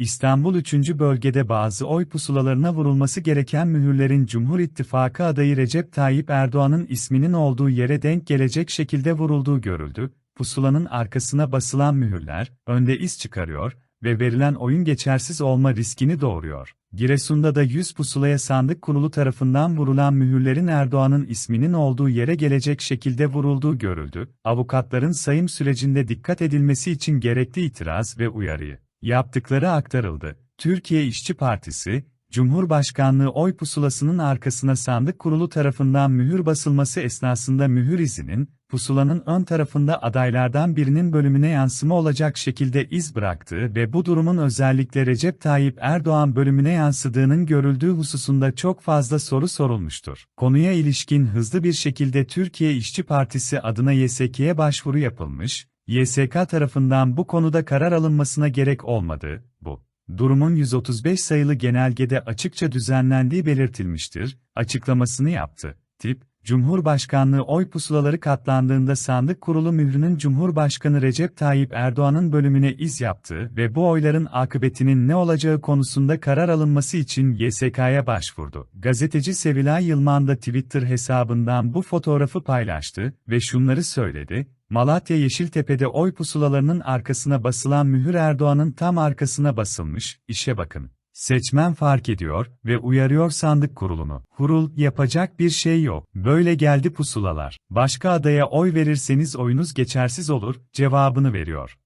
İstanbul 3. bölgede bazı oy pusulalarına vurulması gereken mühürlerin Cumhur İttifakı adayı Recep Tayyip Erdoğan'ın isminin olduğu yere denk gelecek şekilde vurulduğu görüldü. Pusulanın arkasına basılan mühürler, önde iz çıkarıyor ve verilen oyun geçersiz olma riskini doğuruyor. Giresun'da da 100 pusulaya sandık kurulu tarafından vurulan mühürlerin Erdoğan'ın isminin olduğu yere gelecek şekilde vurulduğu görüldü. Avukatların sayım sürecinde dikkat edilmesi için gerekli itiraz ve uyarıyı yaptıkları aktarıldı. Türkiye İşçi Partisi, Cumhurbaşkanlığı oy pusulasının arkasına sandık kurulu tarafından mühür basılması esnasında mühür izinin, pusulanın ön tarafında adaylardan birinin bölümüne yansıma olacak şekilde iz bıraktığı ve bu durumun özellikle Recep Tayyip Erdoğan bölümüne yansıdığının görüldüğü hususunda çok fazla soru sorulmuştur. Konuya ilişkin hızlı bir şekilde Türkiye İşçi Partisi adına YSK'ye başvuru yapılmış, YSK tarafından bu konuda karar alınmasına gerek olmadı, bu durumun 135 sayılı genelgede açıkça düzenlendiği belirtilmiştir, açıklamasını yaptı. Tip, Cumhurbaşkanlığı oy pusulaları katlandığında sandık kurulu mührünün Cumhurbaşkanı Recep Tayyip Erdoğan'ın bölümüne iz yaptığı ve bu oyların akıbetinin ne olacağı konusunda karar alınması için YSK'ya başvurdu. Gazeteci Sevilay Yılman da Twitter hesabından bu fotoğrafı paylaştı ve şunları söyledi, Malatya Yeşiltepe'de oy pusulalarının arkasına basılan mühür Erdoğan'ın tam arkasına basılmış, işe bakın. Seçmen fark ediyor ve uyarıyor sandık kurulunu. Kurul, yapacak bir şey yok. Böyle geldi pusulalar. Başka adaya oy verirseniz oyunuz geçersiz olur, cevabını veriyor.